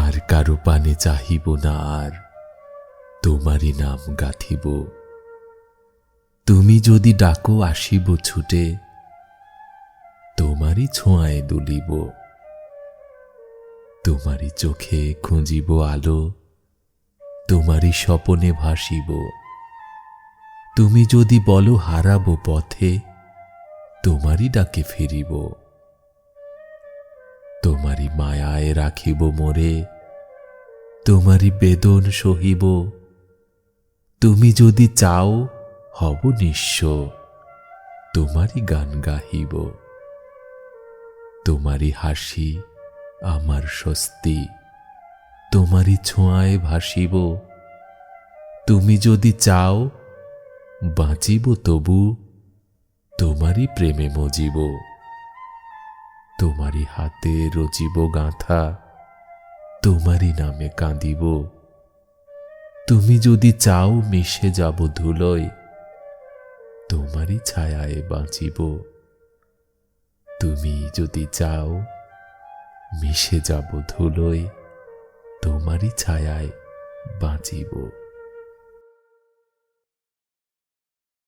আর কারও পানে চাহিব না আর তোমারই নাম গাথিব। তুমি যদি ডাকো আসিব ছুটে, তোমারই ছোঁয়ায় দুলিব। তোমারই চোখে খুঁজিব আলো, তোমারই স্বপনে ভাসিব। তুমি যদি বলো হারাবো পথে, তোমারই ডাকে ফিরিব। তোমারই মায়ায় রাখিব মোরে তোমারই বেদন সহিব। তুমি যদি চাও, হব নিঃস্ব। তোমারই গান গাহিব। তোমারই হাসি আমার স্বস্তি। তোমারই ছোঁয়ায় ভাসিব। তুমি যদি চাও, বাঁচিব তবু। তোমারই প্রেমে মজিব। তোমারই হাতে রচিব গাঁথা। তোমারই নামে কাঁদিব। তুমি যদি চাও মিশে যাব ধুলোয়, তোমারই ছায়ায় বাঁচিব। তুমি যদি চাও মিশে যাব ধুলোয়, তোমারই ছায়ায় বাঁচিব।